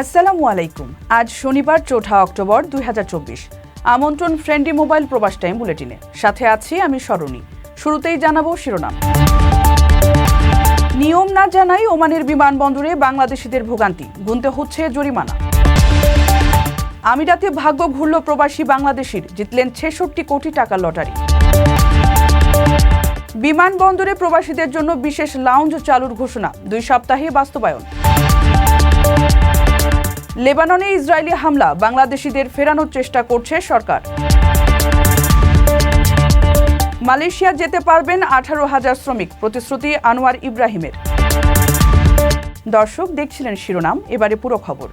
আসসালামু আলাইকুম। আজ শনিবার, চৌঠা অক্টোবর, দুই হাজার চব্বিশ। আমন্ত্রণ ফ্রেন্ডলি মোবাইল প্রবাস টাইম বুলেটিনে। সাথে আছি আমি সরণী শুরুতেই জানাব শিরোনাম। নিয়ম না জানাই ওমানের বিমানবন্দরে বাংলাদেশিদের ভোগান্তি। গুনতে হচ্ছে জরিমানা। আমিরাতে ভাগ্য ঘুরল প্রবাসী বাংলাদেশির। জিতলেন ছেষট্টি কোটি টাকার লটারি। বিমানবন্দরে প্রবাসীদের জন্য বিশেষ লাউঞ্জ চালুর ঘোষণা। দুই সপ্তাহে বাস্তবায়ন। লেবাননে ইসরায়েলি হামলা, বাংলাদেশিদের ফেরানোর চেষ্টা করছে সরকার। মালয়েশিয়া যেতে পারবেন আঠারো হাজার শ্রমিক, প্রতিশ্রুতি আনোয়ার ইব্রাহিমের। দর্শক, দেখছিলেন শিরোনাম, এবারে পুরো খবর।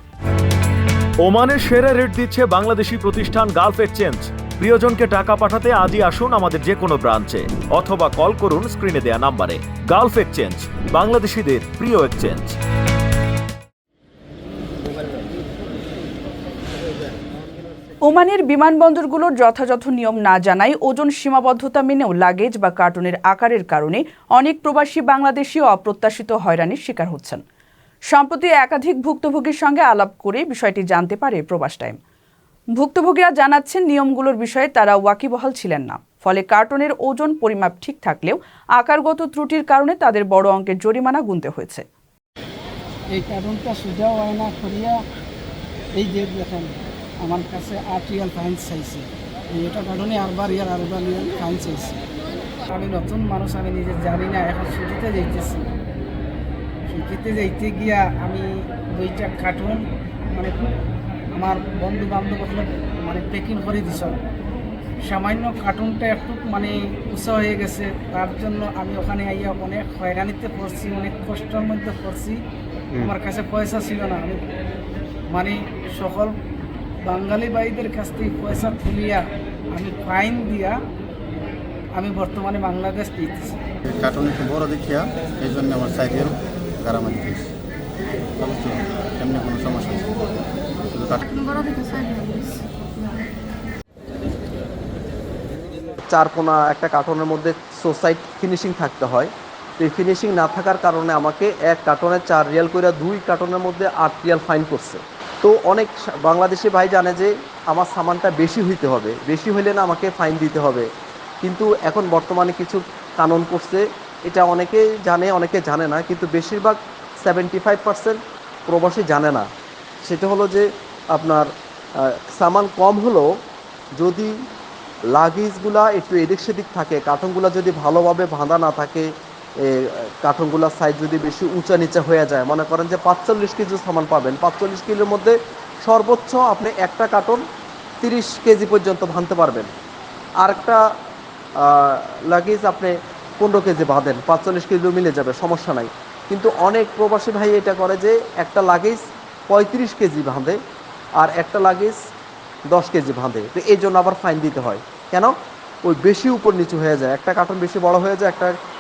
ওমানের সেরা রেট দিচ্ছে বাংলাদেশি প্রতিষ্ঠান গালফ এক্সচেঞ্জ। প্রিয়জনকে টাকা পাঠাতে আজই আসুন আমাদের যে কোনো ব্রাঞ্চে, অথবা কল করুন স্ক্রিনে দেয়া নাম্বারে। গালফ এক্সচেঞ্জ, বাংলাদেশিদের প্রিয় এক্সচেঞ্জ। ওমানের বিমানবন্দরগুলোর যথাযথ নিয়ম না জানায় ওজন সীমাবদ্ধতা মেনেও লাগেজ বা কার্টুনের আকারের কারণে অনেক প্রবাসী বাংলাদেশি অপ্রত্যাশিত হয়রানির শিকার হচ্ছেন। সম্প্রতি একাধিক ভুক্তভোগীর সঙ্গে আলাপ করে বিষয়টি জানতে পারে প্রবাস টাইম। ভুক্তভোগীরা জানাচ্ছেন, নিয়মগুলোর বিষয়ে তারা ওয়াকিবহাল ছিলেন না। ফলে কার্টনের ওজন পরিমাপ ঠিক থাকলেও আকারগত ত্রুটির কারণে তাদের বড় অঙ্কের জরিমানা গুনতে হয়েছে। এই কারণটা সোজা হয় না, করিয়া এই যে দেখেন। আমার কাছে আট রিয়াল ফাইন চাইছে। এটা কারণে আরবার ইয়ার আরবার রিয়াল ফাইন চাইছে। আমি নতুন মানুষ আমি নিজে জানি না এখন ছুটিতে যাইতেছি। ছুটিতে যাইতে গিয়া আমি দুইটা কার্টুন মানে আমার বন্ধু বান্ধব মানে প্যাকিং করে দিছ। সামান্য কার্টুনটা একটু মানে উঁচা হয়ে গেছে তার জন্য আমি ওখানে আইয়া অনেক হয়রানিতে পড়ছি অনেক কষ্টের মধ্যে পড়ছি। আমার কাছে পয়সা ছিল না। আমি মানে সকল বাঙালি ভাইদের কাছ থেকে পয়সা তুলিয়া আমি ফাইন দিয়া আমি বর্তমানে বাংলাদেশ দিতেছি। কার্টুন একটু বড় দেখিয়া এই জন্য আমার সাইকেল গারামারি দিয়েছি এমনি কোনো সমস্যা নেই। শুধু কার্টুন। বড় দেখে সাইড চার কোনা একটা কার্টনের মধ্যে সোসাইট ফিনিশিং থাকতে হয়। তো এই ফিনিশিং না থাকার কারণে আমাকে এক কার্টনে চার রিয়াল করে দুই কার্টনের মধ্যে আট রিয়াল ফাইন করছে। তো অনেক বাংলাদেশি ভাই জানে যে আমার সামানটা বেশি হইতে হবে। বেশি হইলে না আমাকে ফাইন দিতে হবে। কিন্তু এখন বর্তমানে কিছু কানুন করছে, এটা অনেকে জানে অনেকে জানে না, কিন্তু বেশিরভাগ সেভেন্টি ফাইভ পার্সেন্ট প্রবাসী জানে না। সেটা হলো যে আপনার সামান কম হলেও যদি লাগেজগুলা একটু এদিক সেদিক থাকে, কার্টনগুলো যদি ভালোভাবে বাঁধা না থাকে কার্টনগুলোর সাইজ যদি বেশি উঁচা নিচে হয়ে যায়, মনে করেন যে পাঁচচল্লিশ কেজি সামান পাবেন। পাঁচচল্লিশ কিলোর মধ্যে সর্বোচ্চ আপনি একটা কার্টন তিরিশ কেজি পর্যন্ত ভাঙতে পারবেন। আর একটা লাগেজ আপনি পনেরো কেজি বাঁধেন, পাঁচচল্লিশ কেজি মিলে যাবে, সমস্যা নাই। কিন্তু অনেক প্রবাসী ভাই এটা করে যে একটা লাগেজ পঁয়ত্রিশ কেজি বাঁধে আর একটা লাগেজ দশ কেজি বাঁধে। তো এই জন্য আবার ফাইন দিতে হয়। কেন? ওই বেশি উপর নিচু হয়ে যায়। একটা কার্টন বেশি বড় হয়ে যায়, একটা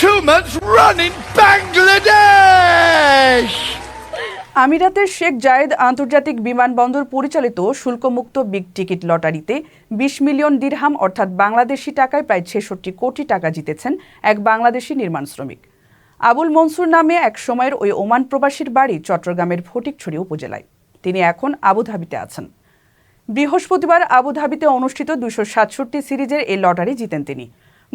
Two months running Bangladesh! আমিরাতের শেখ জায়েদ আন্তর্জাতিক বিমানবন্দর পরিচালিত শুল্কমুক্ত বিগ টিকিট লটারিতে বিশ মিলিয়ন দিরহাম, অর্থাৎ বাংলাদেশি টাকায় প্রায় ছেষট্টি কোটি টাকা জিতেছেন এক বাংলাদেশি নির্মাণ শ্রমিক। আবুল মনসুর নামে এক সময়ের ওই ওমান প্রবাসীর বাড়ি চট্টগ্রামের ফটিকছড়ি উপজেলায়। তিনি এখন আবুধাবিতে আছেন। বৃহস্পতিবার আবুধাবিতে অনুষ্ঠিত দুশো সাতষট্টি সিরিজের এই লটারি জিতেন তিনি।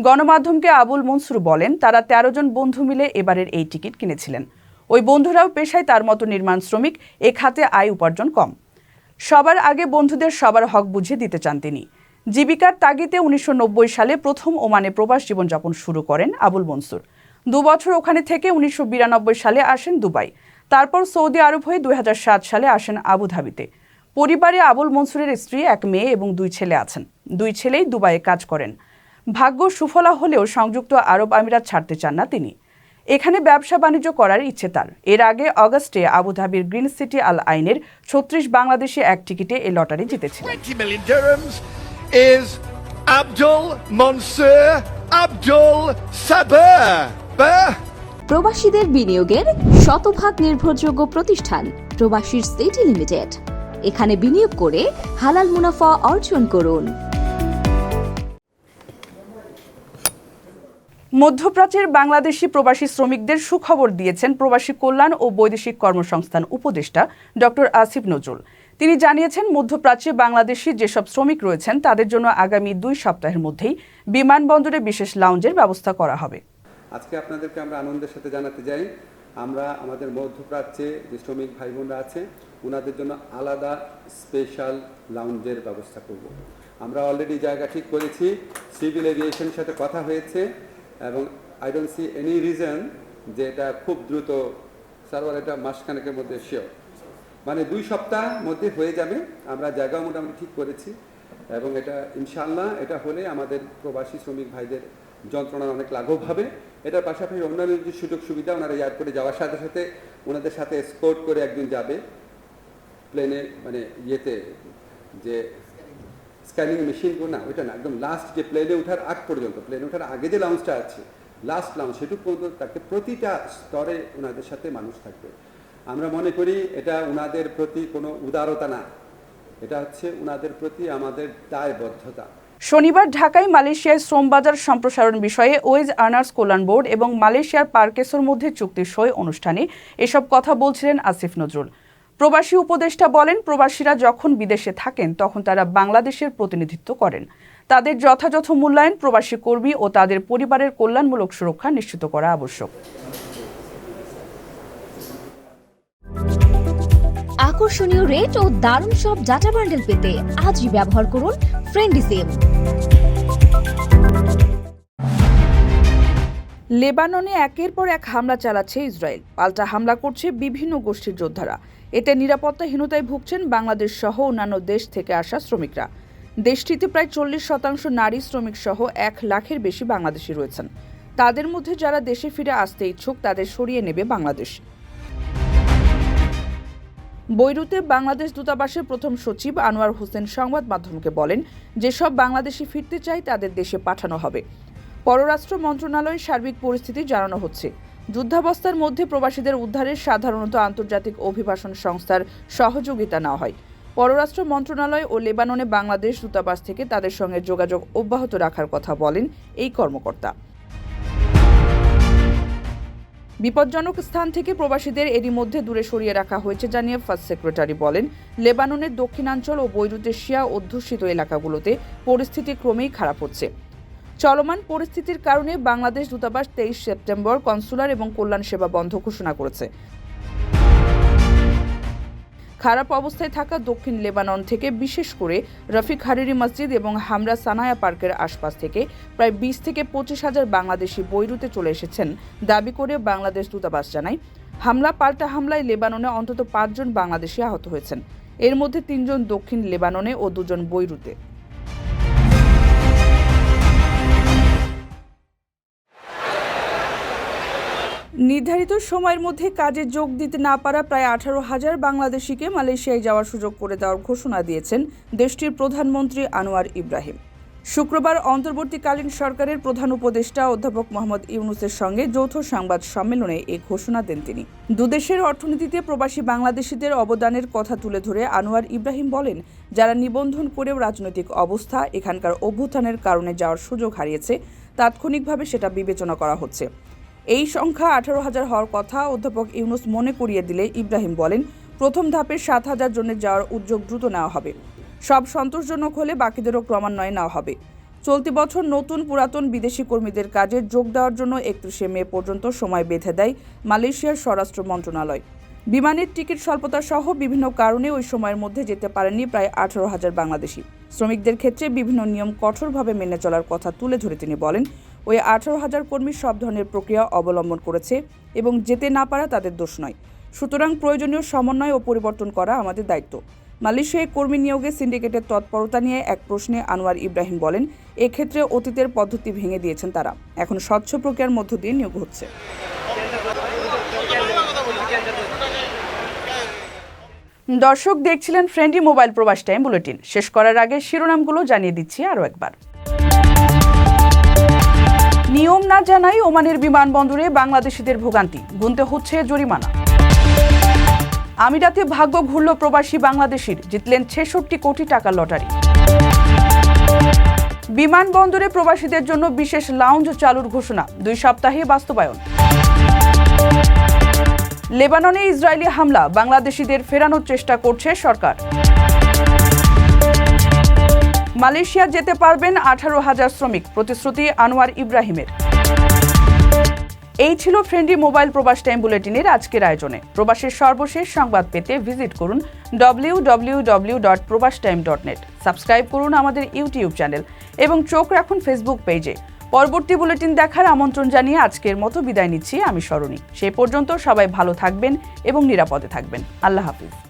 গণমাধ্যমকে আবুল মনসুর বলেন, তারা তেরো জন বন্ধু মিলে এবারের এই টিকিট কিনেছিলেন। ওই বন্ধুরাও পেশায় তার মতো নির্মাণ শ্রমিক, এ খাতে আয় উপার্জন কম। সবার আগে বন্ধুদের সবার হক বুঝিয়ে দিতে চান তিনি। জীবিকার তাগিদে উনিশশো সালে প্রথম ওমানে প্রবাস জীবনযাপন শুরু করেন আবুল মনসুর। দু বছর ওখানে থেকে উনিশশো বিরানব্বই সালে আসেন দুবাই। তারপর সৌদি আরব হয়ে দুই হাজার সাত সালে আসেন আবুধাবিতে। পরিবারে আবুল মনসুরের স্ত্রী, এক মেয়ে এবং দুই ছেলে আছেন। দুই ছেলেই দুবাইয়ে কাজ করেন। ভাগ্য সুফলা হলেও সংযুক্ত আরব আমিরাত ছাড়তে চান না তিনি এখানে ব্যবসা বাণিজ্য করার ইচ্ছে তার এর আগে অগস্টে আবুধাবির গ্রিন সিটি আল আইনের ছত্রিশ বাংলাদেশে এক টিকিটে এ লটারি জিতেছিলেন 20 million dirhams is Abdul Mansour Abdul Sabah. Bah. প্রবাসীদের বিনিয়োগের শতভাগ নির্ভরযোগ্য প্রতিষ্ঠান প্রবাসীর সিটি লিমিটেড এখানে বিনিয়োগ করে হালাল মুনাফা অর্জন করুন মধ্যপ্রাচ্যের বাংলাদেশি প্রবাসী শ্রমিকদের সুখবর দিয়েছেন প্রবাসী কল্যাণ ও বৈদেশিক কর্মসংস্থান উপদেষ্টা ডক্টর আসিফ নজরুল। তিনি জানিয়েছেন, মধ্যপ্রাচ্যে বাংলাদেশি যেসব শ্রমিক রয়েছেন, তাদের জন্য আগামী দুই সপ্তাহের মধ্যেই বিমানবন্দরে বিশেষ লাউঞ্জের ব্যবস্থা করা হবে। আজকে আপনাদেরকে আমরা আনন্দের সাথে জানাতে যাই আমরা আমাদের মধ্যপ্রাচ্যে যে শ্রমিক ভাই বোনরা আছে ওনাদের জন্য আলাদা স্পেশাল লাউঞ্জের ব্যবস্থা করব। আমরা অলরেডি জায়গা ঠিক করেছি। সিভিল এভিয়েশনের সাথে কথা হয়েছে। এবং I don't see any reason যে এটা খুব দ্রুত সার্ভার এটা মাসখানেকের মধ্যে শিওর মানে দুই সপ্তাহ মধ্যে হয়ে যাবে, আমরা জায়গাও মোটামুটি ঠিক করেছি এবং এটা ইনশাল্লাহ এটা হলে আমাদের প্রবাসী শ্রমিক ভাইদের যন্ত্রণা অনেক লাঘব হবে। এটার পাশাপাশি অন্যান্য যে সুযোগ সুবিধা ওনারা এয়ারপোর্টে যাওয়ার সাথে সাথে ওনাদের সাথে স্কোর্ট করে একদিন যাবে প্লেনে মানে ইয়েতে যে স্ক্যানিং মেশিনগুলো না, ওইটা না, একদম লাস্ট যে প্লেনে ওঠার আগ পর্যন্ত প্লেনে ওঠার আগে যে লাউঞ্জটা আছে লাস্ট লাউঞ্জ সেটুকু পর্যন্ত তাকে প্রতিটা স্তরে ওনাদের সাথে মানুষ থাকবে। আমরা মনে করি এটা ওনাদের প্রতি কোনো উদারতা না, এটা হচ্ছে ওনাদের প্রতি আমাদের দায়বদ্ধতা। শনিবার ঢাকায় মালয়েশিয়ায় শ্রমবাজার সম্প্রসারণ বিষয়ে ওয়েজ আর্নার্স কল্যাণ বোর্ড এবং মালয়েশিয়ার পার্কেসোর মধ্যে চুক্তি সই অনুষ্ঠানে এসব কথা বলছিলেন আসিফ নজরুল। প্রবাসী উপদেষ্টা বলেন, প্রবাসীরা যখন বিদেশে থাকেন, তখন তারা বাংলাদেশের প্রতিনিধিত্ব করেন। তাদের যথাযথ মূল্যায়ন প্রবাসী কর্মী ও তাদের পরিবারের কল্যাণমূলক সুরক্ষা নিশ্চিত করা আবশ্যক। আকর্ষণীয় রেট ও দারুণ সব ডাটা বান্ডেল পেতে আজই ব্যবহার করুন ফ্রেন্ডি লেবাননে একের পর এক হামলা চালাচ্ছে ইসরায়েল। পাল্টা হামলা করছে বিভিন্ন গোষ্ঠীর যোদ্ধারা। এতে নিরাপত্তাহীনতায় ভুগছেন বাংলাদেশ সহ অন্যান্য দেশ থেকে আসা শ্রমিকরা। দেশটিতে প্রায় চল্লিশ শতাংশ নারী শ্রমিক সহ এক লাখের বেশি বাংলাদেশি রয়েছেন। তাদের মধ্যে যারা দেশে ফিরে আসতে ইচ্ছুক, তাদের সরিয়ে নেবে বাংলাদেশ। বৈরুতে বাংলাদেশ দূতাবাসের প্রথম সচিব আনোয়ার হোসেন সংবাদ মাধ্যমকে বলেন, যেসব বাংলাদেশি ফিরতে চায় তাদের দেশে পাঠানো হবে। পররাষ্ট্র মন্ত্রণালয়ের সার্বিক পরিস্থিতি জানানো হচ্ছে। যুদ্ধাবস্থার মধ্যে প্রবাসীদের উদ্ধারে সাধারণত আন্তর্জাতিক অভিবাসন সংস্থার সহযোগিতা নেওয়া হয়। পররাষ্ট্র মন্ত্রণালয় ও লেবাননে বাংলাদেশ দূতাবাস থেকে তাদের সঙ্গে যোগাযোগ অব্যাহত রাখার কথা বলেন এই কর্মকর্তা। বিপজ্জনক স্থান থেকে প্রবাসীদের এরই মধ্যে দূরে সরিয়ে রাখা হয়েছে জানিয়ে ফার্স্ট সেক্রেটারি বলেন। লেবাননের দক্ষিণাঞ্চল ও বৈরুতের শিয়া অধ্যুষিত এলাকাগুলোতে পরিস্থিতি ক্রমেই খারাপ হচ্ছে। চলমান পরিস্থিতির কারণে বাংলাদেশ দূতাবাস তেইশ সেপ্টেম্বর কনসুলার এবং কল্যাণ সেবা বন্ধ ঘোষণা করেছে। খারাপ অবস্থায় থাকা দক্ষিণ লেবানন থেকে বিশেষ করে রফিক হারিরি মসজিদ এবং হামরা সানায়া পার্কের আশপাশ থেকে প্রায় বিশ থেকে পঁচিশ হাজার বাংলাদেশি বৈরুতে চলে এসেছেন দাবি করে বাংলাদেশ দূতাবাস জানায়। হামলা পাল্টা হামলায় লেবাননে অন্তত পাঁচজন বাংলাদেশি আহত হয়েছেন। এর মধ্যে তিনজন দক্ষিণ লেবাননে ও দুজন বৈরুতে। নির্ধারিত সময়ের মধ্যে কাজে যোগ দিতে না পারা প্রায় আঠারো হাজার বাংলাদেশিকে মালয়েশিয়ায় যাওয়ার সুযোগ করে দেওয়ার ঘোষণা দিয়েছেন দেশটির প্রধানমন্ত্রী আনোয়ার ইব্রাহিম। শুক্রবার অন্তর্বর্তীকালীন সরকারের প্রধান উপদেষ্টা অধ্যাপক মোহাম্মদ ইউনুসের সঙ্গে যৌথ সংবাদ সম্মেলনে এই ঘোষণা দেন তিনি। দুদেশের অর্থনীতিতে প্রবাসী বাংলাদেশিদের অবদানের কথা তুলে ধরে আনোয়ার ইব্রাহিম বলেন, যারা নিবন্ধন করেও রাজনৈতিক অবস্থা এখানকার অভ্যুত্থানের কারণে যাওয়ার সুযোগ হারিয়েছে, তাৎক্ষণিকভাবে সেটা বিবেচনা করা হচ্ছে। এই সংখ্যা আঠারো হাজার হওয়ার কথা অধ্যাপক ইউনুস মনে করিয়ে দিলে ইব্রাহিম বলেন, প্রথম ধাপে সাত হাজার জনের যাওয়ার উদ্যোগ দ্রুত নেওয়া হবে। সব সন্তোষজনক হলে বাকিদেরও ক্রমান্বয়ে নেওয়া হবে। চলতি বছর নতুন পুরাতন বিদেশি কর্মীদের কাজে যোগ দেওয়ার জন্য একত্রিশে মে পর্যন্ত সময় বেঁধে দেয় মালয়েশিয়ার স্বরাষ্ট্র মন্ত্রণালয়। বিমানের টিকিট স্বল্পতা সহ বিভিন্ন কারণে ওই সময়ের মধ্যে যেতে পারেননি প্রায় আঠারো হাজার বাংলাদেশি। শ্রমিকদের ক্ষেত্রে বিভিন্ন নিয়ম কঠোরভাবে মেনে চলার কথা তুলে ধরে তিনি বলেন ওই আঠারো হাজার কর্মী সব ধরনের প্রক্রিয়া অবলম্বন করেছে এবং যেতে না পারা তাদের দোষ নয়। সুতরাং প্রয়োজনীয় সমন্বয় ও পরিবর্তন করা আমাদের দায়িত্ব। মালয়েশিয়ায় কর্মী নিয়োগে সিন্ডিকেটের তৎপরতা নিয়ে এক প্রশ্নে আনোয়ার ইব্রাহিম বলেন, এক্ষেত্রে অতীতের পদ্ধতি ভেঙে দিয়েছেন তারা। এখন স্বচ্ছ প্রক্রিয়ার মধ্য দিয়ে নিয়োগ হচ্ছে। দর্শক দেখছিলেন friendly mobile Probash time bulletin. শেষ করার আগে শিরোনামগুলো জানিয়ে দিচ্ছি আরও একবার। নিয়ম না জানাই ওমানের বিমানবন্দরে বাংলাদেশিদের ভোগান্তি। গুনতে হচ্ছে জরিমানা। আমিরাতে ভাগ্য ঘুরল প্রবাসী বাংলাদেশির, জিতলেন ছেষট্টি কোটি টাকার লটারি। বিমানবন্দরে প্রবাসীদের জন্য বিশেষ লাউঞ্জ চালুর ঘোষণা, দুই সপ্তাহে বাস্তবায়ন। লেবাননে ইসরায়েলি হামলা, বাংলাদেশিদের ফেরানোর চেষ্টা করছে সরকার। মালয়েশিয়া যেতে পারবেন আঠারো হাজার শ্রমিক। প্রতিশ্রুতি আনোয়ার ইব্রাহিমের। এই ছিল ফ্রেন্ডলি মোবাইল প্রবাস টাইম বুলেটিনের আজকের আয়োজনে। প্রবাসের সর্বশেষ সংবাদ পেতে ভিজিট করুন W W W dot Probash time dot net subscribe করুন আমাদের ইউটিউব চ্যানেল এবং চোখ রাখুন ফেসবুক পেজে। পরবর্তী বুলেটিন দেখার আমন্ত্রণ জানিয়ে আজকের মতো বিদায় নিচ্ছি আমি স্মরণী। সে পর্যন্ত সবাই ভালো থাকবেন এবং নিরাপদে থাকবেন। আল্লাহ হাফিজ।